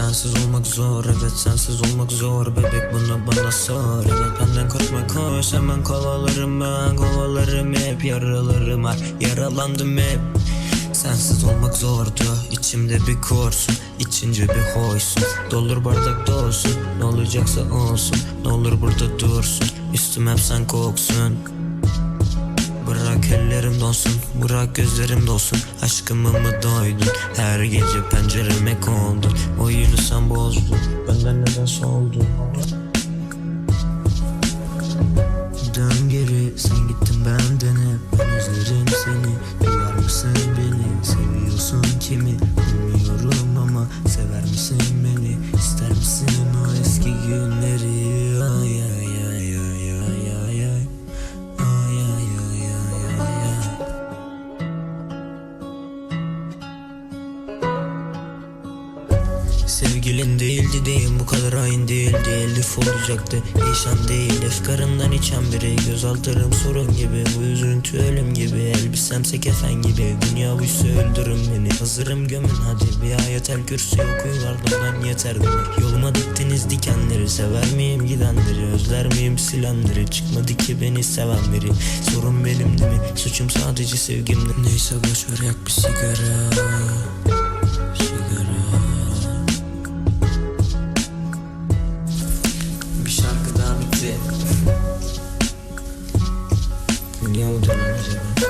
Sensiz olmak zor evet sensiz olmak zor. Bebek bunu bana sor. Evet benden korkma koş. Hemen kovalarım ben Kovalarım hep. Yaralarım var Yaralandım hep. Sensiz olmak zordu içimde bir korsun içince bir hoysun. Doldur bardak dolsun Ne olacaksa olsun. Ne olur burada dursun. Üstüm hep sen koksun. Bırak ellerim donsun Bırak gözlerim dolsun. Aşkımı mı doydun? Her gece pencereme kondun Oyunu sen bozdun. Benden neden soldun Dön geri sen gittin benden hep. Ben özlerim seni. Duyar mısın beni. Seviyorsun kimi Sevgilin değildi diyeyim bu kadar hain değildi. Elif olacaktı değişen değil. Efkarından içen biri Göz altlarım sorun gibi. Bu üzüntü ölüm gibi Elbisemse kefen gibi. Dünya buysa öldürün beni. Hazırım gömün hadi. Bir ayetel kürsü okuyun ardından yeter demir Yoluma diktiniz dikenleri Sever miyim gidenleri? Özler miyim silenleri? Çıkmadı ki beni seven biri. Sorun benimdi mi? Suçum sadece sevgimdi Neyse boşver yak bir Sigara Tiene algo.